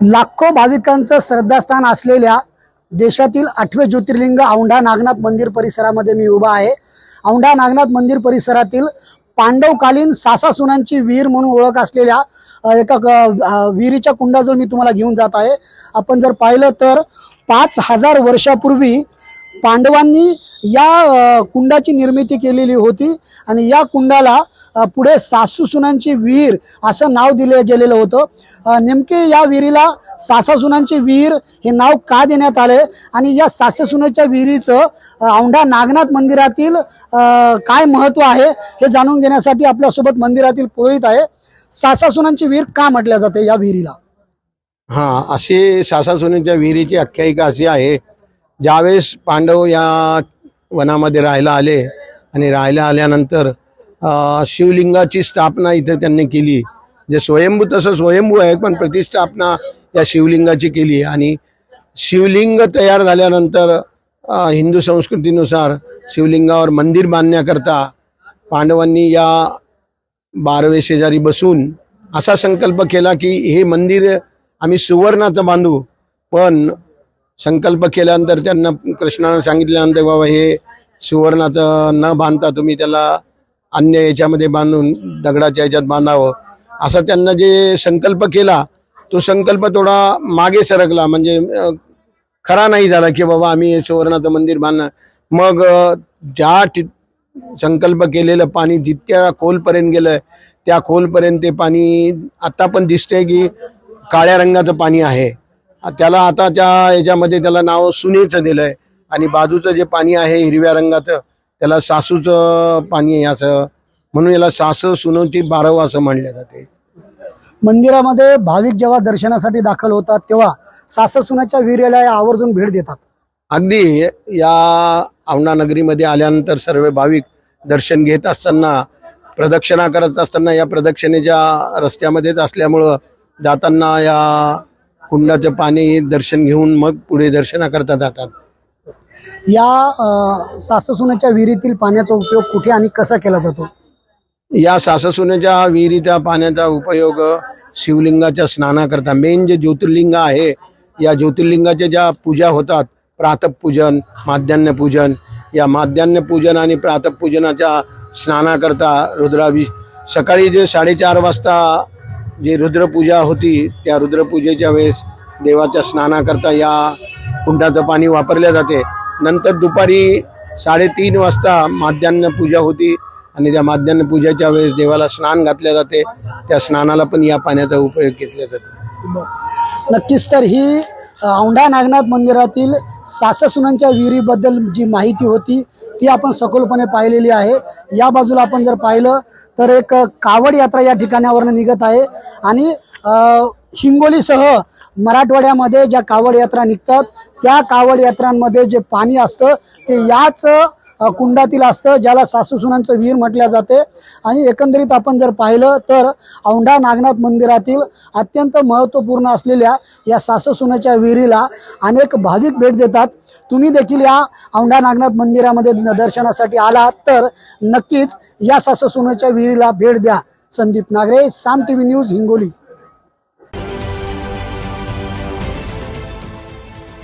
लाखो भाविकांचं श्रद्धास्थान असलेल्या देशातील आठवे ज्योतिर्लिंग औंढा नागनाथ मंदिर परिसरामध्ये मी उभा आहे. औंढा नागनाथ मंदिर परिसरातील पांडवकालीन सासासुनांची विहीर म्हणून ओळख असलेल्या एका विहिरीच्या कुंडाजवळ मी तुम्हाला घेऊन जात आहे. आपण जर पाहिलं तर पाच हजार वर्षापूर्वी पांडवांनी या कुंडाची निर्मिती केलेली होती आणि या कुंडाला पुढे सासूसुनांची विहीर असं नाव दिलं गेलेलं होतं. नेमके या विहिरीला सासासुनांची विहीर हे नाव का देण्यात आले आणि या सासासुनाच्या विहिरीचं औंढा नागनाथ मंदिरातील काय महत्त्व आहे हे जाणून घेण्यासाठी आपल्यासोबत मंदिरातील पुरोहित आहे. सासासुनांची विहीर का म्हटल्या जाते या विहिरीला? हा अशी सासासुनीच्या विहिरीची आख्यायिका अशी आहे. ज्यावेळेस पांडव या वनामध्ये राहायला आले आणि राहायला आल्यानंतर शिवलिंगाची स्थापना इथे त्यांनी केली. जे स्वयंभू तसं स्वयंभू आहे पण प्रतिष्ठापना या शिवलिंगाची केली. आणि शिवलिंग तयार झाल्यानंतर हिंदू संस्कृतीनुसार शिवलिंगावर मंदिर बांधण्याकरता पांडवांनी या बारवे शेजारी बसून असा संकल्प केला की हे मंदिर आम्ही सुवर्णाचं बांधू. पण संकल्प केल्यानंतर त्यांना कृष्णानं सांगितल्यानंतर बाबा हे सुवर्णाचं न बांधता तुम्ही त्याला अन्य याच्यामध्ये बांधून दगडाच्या याच्यात बांधावं. असा त्यांना जे संकल्प केला तो संकल्प थोडा मागे सरकला. म्हणजे खरा नाही झाला की बाबा आम्ही सुवर्णाचं मंदिर बांधणार. मग ज्या संकल्प केलेलं पाणी जितक्या खोलपर्यंत गेलं त्या खोलपर्यंत ते पाणी आता पण दिसतंय की काळ्या रंगाचं पाणी आहे. त्याला आता त्या याच्यामध्ये त्याला नाव सुनेचं दिलंय. आणि बाजूचं जे पाणी आहे हिरव्या रंगाचं त्याला सासूचं पाणी आहे असं. म्हणून याला सास सुनोची बारव असं म्हणलं जाते. मंदिरामध्ये भाविक जेव्हा दर्शनासाठी दाखल होतात तेव्हा साससुनाच्या विहिरीला आवर्जून भेट देतात. अगदी या औंढा नगरीमध्ये आल्यानंतर सर्व भाविक दर्शन घेत असताना प्रदक्षिणा करत असताना या प्रदक्षिणेच्या रस्त्यामध्येच असल्यामुळं जाताना या कुंडाचं पाणी दर्शन घेऊन मग पुढे दर्शना करता जातात. या साससुनाच्या विहिरीतील पाण्याचा उपयोग कुठे आणि कसा केला जातो? या साससुनेच्या विहिरीच्या पाण्याचा उपयोग शिवलिंगाच्या स्नानाकरता. मेन जे ज्योतिर्लिंग आहे या ज्योतिर्लिंगाच्या ज्या पूजा होतात प्रातपूजन माध्यान्ह पूजन या माध्यान्ह पूजन आणि प्रातपूजनाच्या स्नानाकरता रुद्राभि सकाळी जे साडेचार वाजता जी रुद्रपूजा होती त्या रुद्रपूजेच्या वेळेस देवाच्या स्नानाकरता या कुंडाचं पाणी वापरले जाते. नंतर दुपारी साडेतीन वाजता माध्यान्ह पूजा होती आणि त्या माध्यान्ह पूजेच्या वेळेस देवाला स्नान घातले जाते. त्या स्नानाला पण या पाण्याचा उपयोग घेतला जातो. नक्कीच तर ही औंढा नागनाथ मंदिरातील साससुनांच्या विहिरीबद्दल जी माहिती होती ती आपण सखोलपणे पाहिलेली आहे. या बाजूला आपण जर पाहिलं तर एक कावड यात्रा या ठिकाणावरनं निघत आहे. आणि हिंगोलीसह मराठवाड्यामध्ये ज्या कावड यात्रा निघतात त्या कावड यात्रांमध्ये जे पाणी असतं ते याच कुंडातील असतं ज्याला सासूसुनांचं विहीर म्हटल्या जाते. आणि एकंदरीत आपण जर पाहिलं तर औंढा नागनाथ मंदिरातील अत्यंत महत्त्वपूर्ण असलेल्या या सासूसुनाच्या विहिरीला अनेक भाविक भेट देतात. तुम्ही देखील या औंढा नागनाथ मंदिरामध्ये दर्शनासाठी आलात तर नक्कीच या सासूसुनाच्या विहिरीला भेट द्या. Sandeep Nagare Saam T V news Hingoli.